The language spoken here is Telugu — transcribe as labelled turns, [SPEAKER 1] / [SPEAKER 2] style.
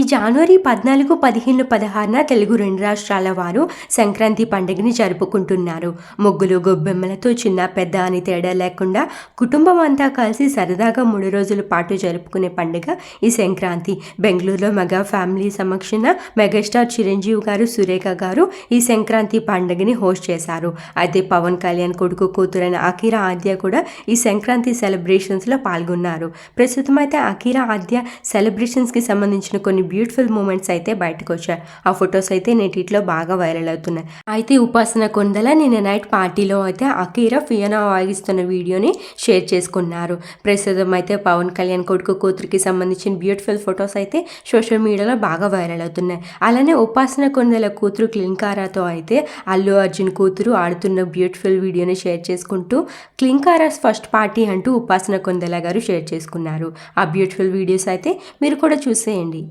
[SPEAKER 1] ఈ జనవరి పద్నాలుగు పదిహేను పదహారున తెలుగు రెండు రాష్ట్రాల వారు సంక్రాంతి పండుగని జరుపుకుంటున్నారు. ముగ్గులు గొబ్బెమ్మలతో చిన్న పెద్ద అని తేడా లేకుండా కుటుంబం అంతా కలిసి సరదాగా మూడు రోజుల పాటు జరుపుకునే పండుగ ఈ సంక్రాంతి. బెంగళూరులో మెగా ఫ్యామిలీ సమక్షంన మెగాస్టార్ చిరంజీవి గారు సురేఖ గారు ఈ సంక్రాంతి పండుగని హోస్ట్ చేశారు. అయితే పవన్ కళ్యాణ్ కొడుకు కూతురైన అఖీరా ఆద్య కూడా ఈ సంక్రాంతి సెలబ్రేషన్స్లో పాల్గొన్నారు. ప్రస్తుతం అయితే అఖీరా ఆద్య సెలబ్రేషన్స్కి సంబంధించిన కొన్ని బ్యూటిఫుల్ మూమెంట్స్ అయితే బయటకు వచ్చాయి ఆ ఫొటోస్ అయితే నెటిట్లో బాగా వైరల్ అవుతున్నాయి. అయితే ఉపాసన కొందల నిన్న నైట్ పార్టీలో అయితే అకీరా ఫియనా వాయిస్తున్న వీడియోని షేర్ చేసుకున్నారు. ప్రస్తుతం అయితే పవన్ కళ్యాణ్ కొడుకు కూతురికి సంబంధించిన బ్యూటిఫుల్ ఫొటోస్ అయితే సోషల్ మీడియాలో బాగా వైరల్ అవుతున్నాయి. అలానే ఉపాసన కొందల కూతురు క్లింకారాతో అయితే అల్లు అర్జున్ కూతురు ఆడుతున్న బ్యూటిఫుల్ వీడియోని షేర్ చేసుకుంటూ క్లింకారాస్ ఫస్ట్ పార్టీ అంటూ ఉపాసన కొందల గారు షేర్ చేసుకున్నారు. ఆ బ్యూటిఫుల్ వీడియోస్ అయితే మీరు కూడా చూసేయండి.